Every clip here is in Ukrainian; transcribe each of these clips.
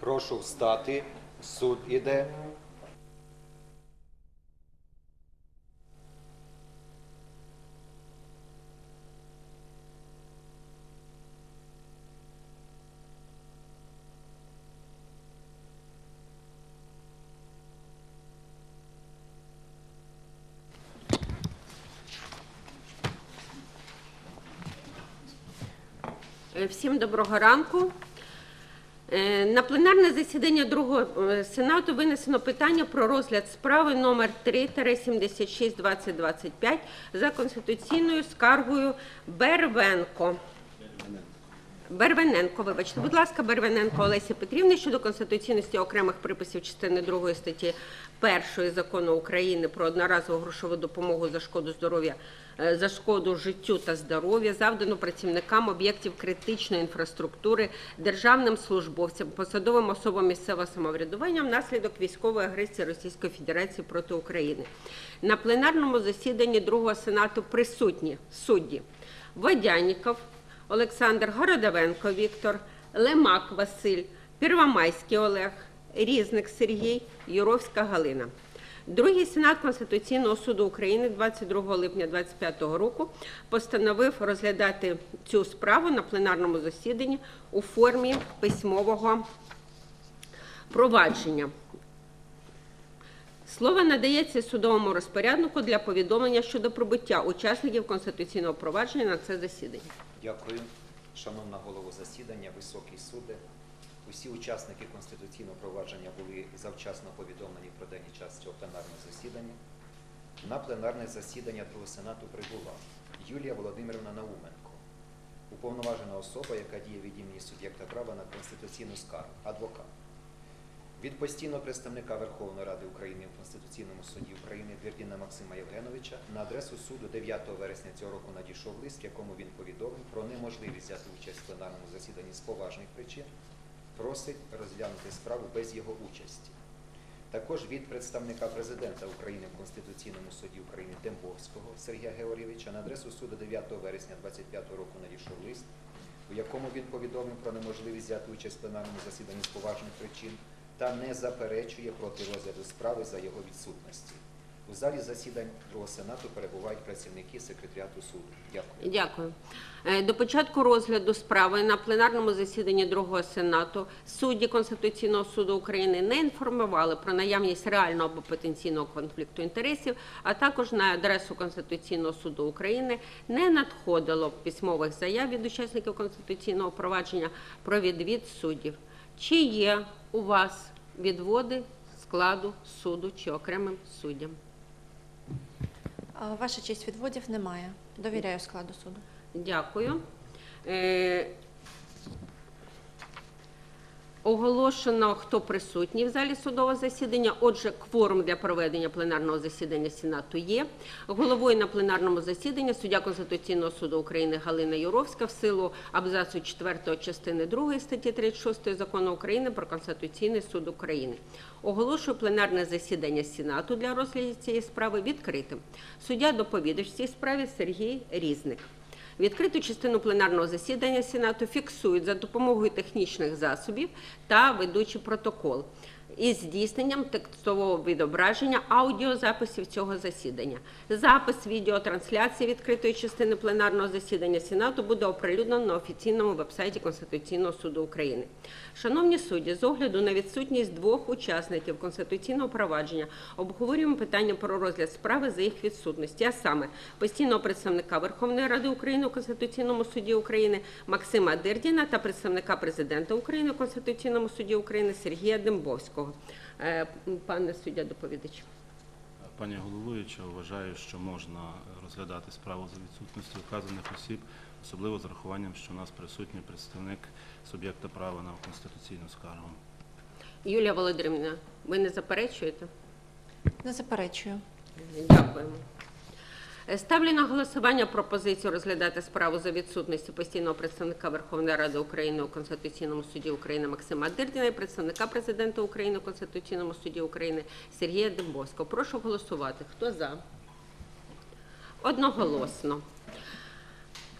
Прошу встати. Суд іде. Е, Всім доброго ранку. Е, На пленарне засідання другого е, сенату винесено питання про розгляд справи номер 3-76-2025 за конституційною скаргою Бервенко. Бервененко, вибачте, будь ласка, Бервененко Олесі Петрівни щодо конституційності окремих приписів частини 2 статті 1 закону України про одноразову грошову допомогу за шкоду здоров'я за шкоду життю та здоров'я, завдану працівникам об'єктів критичної інфраструктури, державним службовцям, посадовим особам місцевого самоврядування внаслідок військової агресії Російської Федерації проти України. На пленарному засіданні другого сенату присутні судді Водяніков, Олександр Городовенко Віктор, Лемак Василь, Первомайський Олег, Різник Сергій, Юровська Галина. Другий сенат Конституційного суду України 22 липня 2025 року постановив розглядати цю справу на пленарному засіданні у формі письмового провадження. Слово надається судовому розпоряднику для повідомлення щодо прибуття учасників конституційного провадження на це засідання. Дякую. Шановна голова засідання, високий суди. Усі учасники конституційного провадження були завчасно повідомлені про день і час цього пленарного засідання. На пленарне засідання Другого Сенату прибула Юлія Володимирівна Науменко, уповноважена особа, яка діє від імені суб'єкта права на конституційну скаргу, адвокат. Від постійного представника Верховної Ради України в Конституційному суді України Двірдіна Максима Євгеновича на адресу суду 9 вересня цього року надійшов лист, в якому він повідомив про неможливість взяти участь в пленарному засіданні з поважних причин, просить розглянути справу без його участі. Також від представника президента України в Конституційному суді України Дембовського Сергія Георгійовича на адресу суду 9 вересня 2025 року надійшов лист, у якому він повідомив про неможливість взяти участь в пленарному засіданні з поважних причин та не заперечує проти розгляду справи за його відсутності. У залі засідань Другого Сенату перебувають працівники секретаріату суду. Дякую. Дякую. Е, До початку розгляду справи на пленарному засіданні другого сенату судді Конституційного суду України не інформували про наявність реального або потенційного конфлікту інтересів, а також на адресу Конституційного суду України не надходило письмових заяв від учасників конституційного провадження про відвід суддів. Чи є у вас відводи складу суду чи окремим суддям? Ваша честь відводів немає. Довіряю складу суду. Дякую. Е, Оголошено, хто присутній в залі судового засідання. Отже, кворум для проведення пленарного засідання Сенату є. Головою на пленарному засіданні суддя Конституційного суду України Галина Юровська в силу абзацу 4 частини 2 статті 36 Закону України про Конституційний суд України. Оголошую пленарне засідання Сенату для розгляду цієї справи відкритим. Суддя доповідач цій справі Сергій Різник. Відкриту частину пленарного засідання Сенату фіксують за допомогою технічних засобів та ведучий протокол із здійсненням текстового відображення аудіозаписів цього засідання. Запис відеотрансляції відкритої частини пленарного засідання Сенату буде оприлюднено на офіційному вебсайті Конституційного суду України. Шановні судді, з огляду на відсутність двох учасників конституційного провадження обговорюємо питання про розгляд справи за їх відсутності, а саме постійного представника Верховної Ради України у Конституційному суді України Максима Дирдіна та представника президента України у Конституційному суді України Сергія Дембовського. Е, Пане суддя доповідач. Пані головуюча, вважаю, що можна розглядати справу за відсутністю вказаних осіб, особливо з рахуванням, що у нас присутній представник суб'єкта права на конституційну скаргу. Юлія Володимирівна, ви не заперечуєте? Не заперечую. Дякуємо. Е, Ставлю на голосування пропозицію розглядати справу за відсутністю постійного представника Верховної Ради України у Конституційному суді України Максима Дирдіна і представника президента України у Конституційному суді України Сергія Дембовського. Прошу голосувати. Хто за? Одноголосно.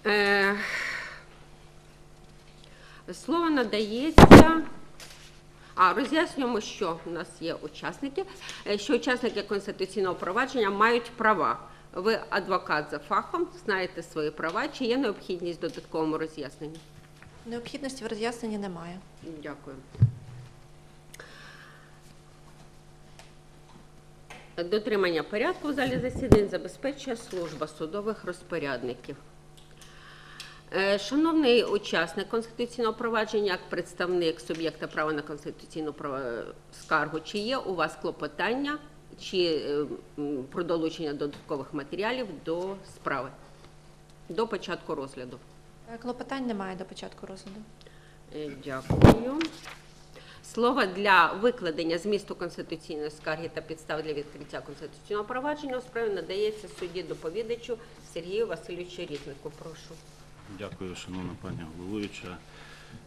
Е, Слово надається А роз'яснюємо, що у нас є учасники, е, що учасники конституційного провадження мають права. Ви адвокат за фахом, знаєте свої права. Чи є необхідність в додатковому роз'ясненні? Необхідності в роз'ясненні немає. Дякую. Дотримання порядку в залі засідань забезпечує служба судових розпорядників. Е, Шановний учасник конституційного провадження, як представник суб'єкта права на конституційну скаргу, чи є у вас клопотання чи е, про долучення додаткових матеріалів до справи до початку розгляду? Е, Клопотань немає до початку розгляду. Е, Дякую. Слово для викладення змісту конституційної скарги та підстав для відкриття конституційного провадження у справі надається судді доповідачу Сергію Васильовичу Різнику. Прошу. Дякую, шановна пані головуюча.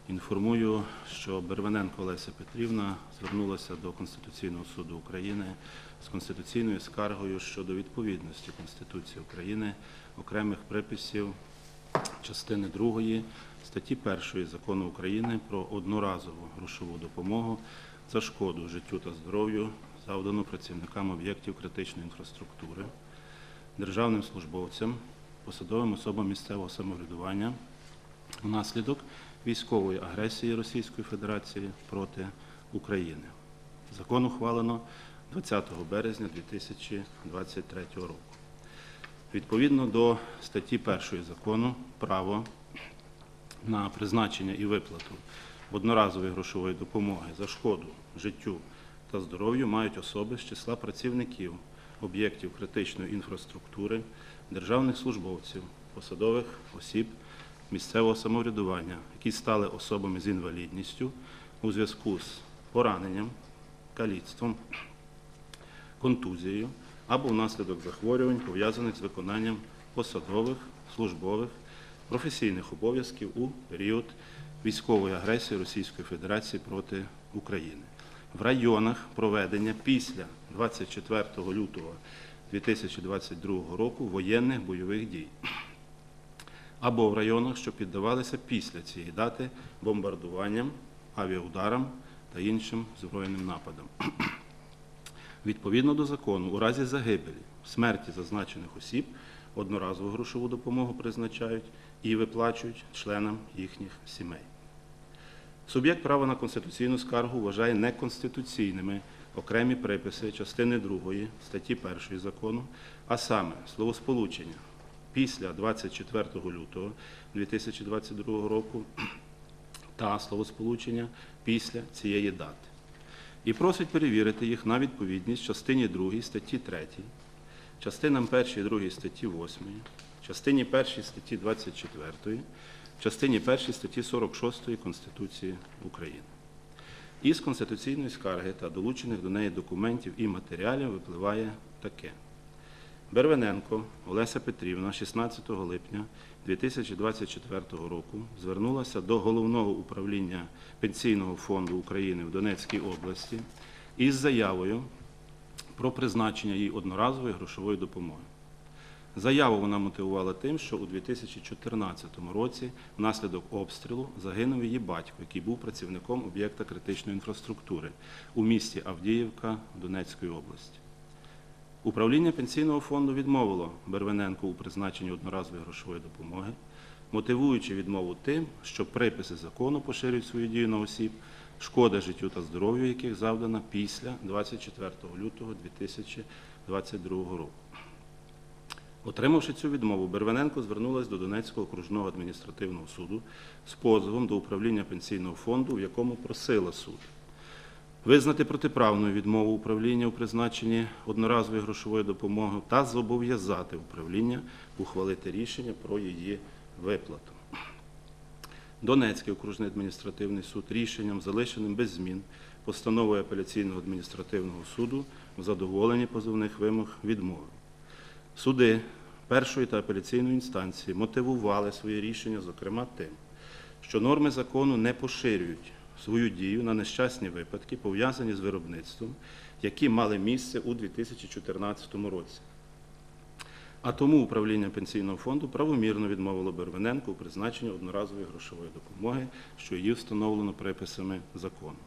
Інформую, що Бервененко Олеся Петрівна звернулася до Конституційного суду України з конституційною скаргою щодо відповідності Конституції України окремих приписів частини 2 статті 1 Закону України про одноразову грошову допомогу за шкоду життю та здоров'ю, завдану працівникам об'єктів критичної інфраструктури, державним службовцям, посадовим особам місцевого самоврядування внаслідок військової агресії Російської Федерації проти України. Закон ухвалено 20 березня 2023 року. Відповідно до статті 1 закону право на призначення і виплату одноразової грошової допомоги за шкоду життю та здоров'ю мають особи з числа працівників об'єктів критичної інфраструктури, державних службовців, посадових осіб місцевого самоврядування, які стали особами з інвалідністю у зв'язку з пораненням, каліцтвом, контузією або внаслідок захворювань, пов'язаних з виконанням посадових, службових, професійних обов'язків у період військової агресії Російської Федерації проти України. В районах проведення після 24 лютого 2022 року воєнних бойових дій або в районах, що піддавалися після цієї дати бомбардуванням, авіаударам та іншим збройним нападам. Відповідно до закону, у разі загибелі, смерті зазначених осіб одноразову грошову допомогу призначають і виплачують членам їхніх сімей. Суб'єкт права на конституційну скаргу вважає неконституційними окремі приписи частини 2 статті 1 закону, а саме словосполучення після 24 лютого 2022 року та словосполучення після цієї дати. І просить перевірити їх на відповідність частині 2 статті 3, частинам 1 і 2 статті 8, частині 1 статті 24, частині 1 статті 46 Конституції України. Із конституційної скарги та долучених до неї документів і матеріалів випливає таке. Бервененко Олеся Петрівна 16 липня 2024 року звернулася до Головного управління Пенсійного фонду України в Донецькій області із заявою про призначення їй одноразової грошової допомоги. Заяву вона мотивувала тим, що у 2014 році внаслідок обстрілу загинув її батько, який був працівником об'єкта критичної інфраструктури у місті Авдіївка Донецької області. Управління пенсійного фонду відмовило Бервененку у призначенні одноразової грошової допомоги, мотивуючи відмову тим, що приписи закону поширюють свою дію на осіб, шкода життю та здоров'ю яких завдана після 24 лютого 2022 року. Отримавши цю відмову, Бервененко звернулася до Донецького окружного адміністративного суду з позовом до управління пенсійного фонду, в якому просила суд визнати протиправною відмову управління у призначенні одноразової грошової допомоги та зобов'язати управління ухвалити рішення про її виплату. Донецький окружний адміністративний суд рішенням, залишеним без змін, постановою апеляційного адміністративного суду в задоволенні позовних вимог відмовив. Суди першої та апеляційної інстанції мотивували своє рішення, зокрема, тим, що норми закону не поширюють свою дію на нещасні випадки, пов'язані з виробництвом, які мали місце у 2014 році. А тому управління пенсійного фонду правомірно відмовило Бервененку у призначенні одноразової грошової допомоги, що її встановлено приписами закону.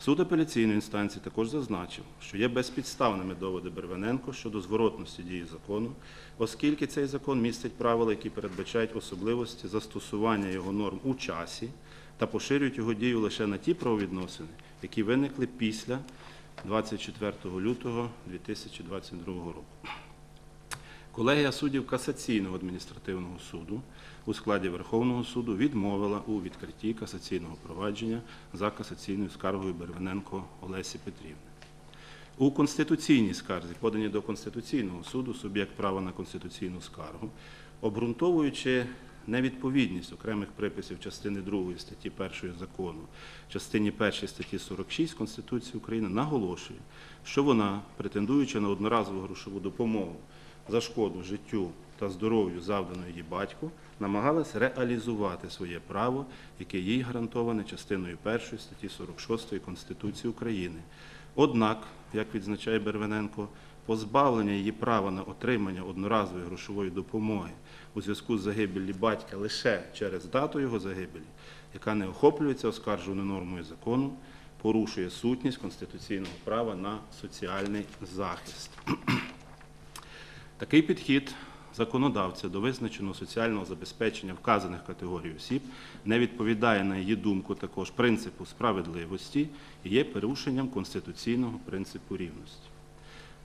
Суд апеляційної інстанції також зазначив, що є безпідставними доводи Бервененко щодо зворотності дії закону, оскільки цей закон містить правила, які передбачають особливості застосування його норм у часі та поширюють його дію лише на ті правовідносини, які виникли після 24 лютого 2022 року. Колегія суддів Касаційного адміністративного суду у складі Верховного суду відмовила у відкритті касаційного провадження за касаційною скаргою Бервененко Олесі Петрівни. У конституційній скарзі, поданій до Конституційного суду, суб'єкт права на конституційну скаргу, обґрунтовуючи невідповідність окремих приписів частини 2 статті 1 закону, частині 1 статті 46 Конституції України, наголошує, що вона, претендуючи на одноразову грошову допомогу за шкоду життю та здоров'ю, завдану її батьку, намагалась реалізувати своє право, яке їй гарантоване частиною 1 статті 46 Конституції України. Однак, як відзначає Бервененко, позбавлення її права на отримання одноразової грошової допомоги у зв'язку з загибелі батька лише через дату його загибелі, яка не охоплюється оскаржуваною нормою закону, порушує сутність конституційного права на соціальний захист. Такий підхід законодавця до визначеного соціального забезпечення вказаних категорій осіб не відповідає, на її думку, також принципу справедливості і є порушенням конституційного принципу рівності.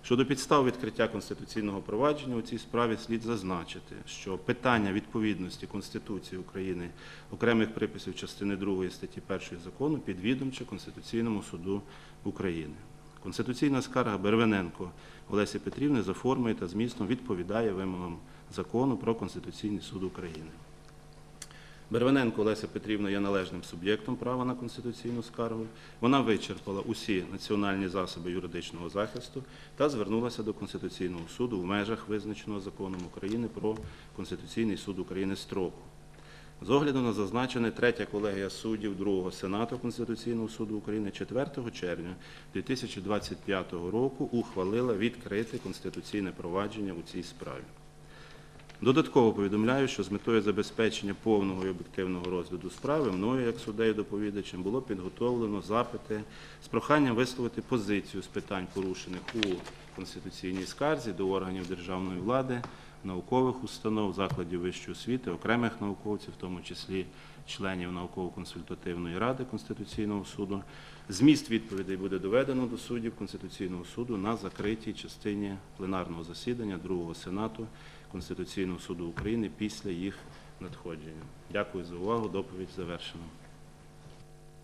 Щодо підстав відкриття конституційного провадження у цій справі слід зазначити, що питання відповідності Конституції України окремих приписів частини 2 статті 1 закону підвідомче Конституційному суду України. Конституційна скарга Бервененко Олесі Петрівни за формою та змістом відповідає вимогам закону про Конституційний суд України. Бервененко Олеся Петрівна є належним суб'єктом права на конституційну скаргу. Вона вичерпала усі національні засоби юридичного захисту та звернулася до Конституційного суду в межах визначеного законом України про Конституційний суд України строку. З огляду на зазначене, третя колегія суддів Другого Сенату Конституційного суду України 4 червня 2025 року ухвалила відкрите конституційне провадження у цій справі. Додатково повідомляю, що з метою забезпечення повного і об'єктивного розгляду справи мною, як суддею доповідачем, було підготовлено запити з проханням висловити позицію з питань, порушених у конституційній скарзі до органів державної влади, наукових установ, закладів вищої освіти, окремих науковців, в тому числі членів науково-консультативної ради Конституційного суду. Зміст відповідей буде доведено до суддів Конституційного суду на закритій частині пленарного засідання Другого Сенату Конституційного суду України після їх надходження. Дякую за увагу. Доповідь завершена.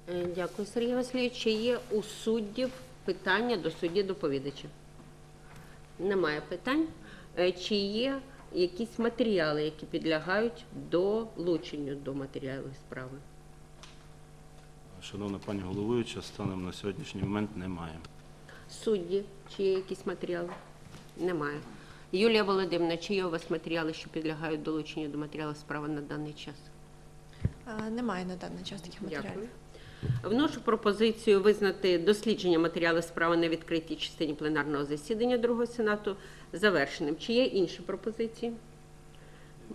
Е, Дякую, Сергій Васильович. Чи є у суддів питання до судді доповідача? Немає питань. Е, Чи є якісь матеріали, які підлягають долученню до матеріалів справи? Шановна пані головуюча, станом на сьогоднішній момент немає. Судді, чи є якісь матеріали? Немає. Юлія Володимирівна, чи є у вас матеріали, що підлягають долученню до матеріалів справи на даний час? А, Немає на даний час таких матеріалів. Вношу пропозицію визнати дослідження матеріалів справи на відкритій частині пленарного засідання Другого Сенату завершеним. Чи є інші пропозиції?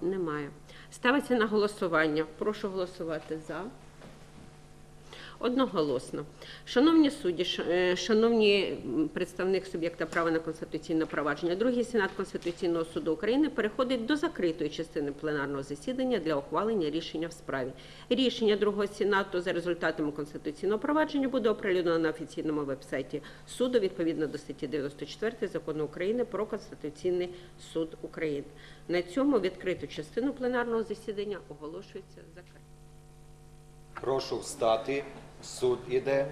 Немає. Ставиться на голосування. Прошу голосувати за. Одноголосно. Шановні судді, е, шановні представник суб'єкта права на конституційне провадження, другий сенат Конституційного суду України переходить до закритої частини пленарного засідання для ухвалення рішення в справі. Рішення другого сенату за результатами конституційного провадження буде оприлюднено на офіційному вебсайті суду відповідно до статті 94 закону України про конституційний суд України. На цьому відкриту частину пленарного засідання оголошується закритою. Прошу встати. Суд іде.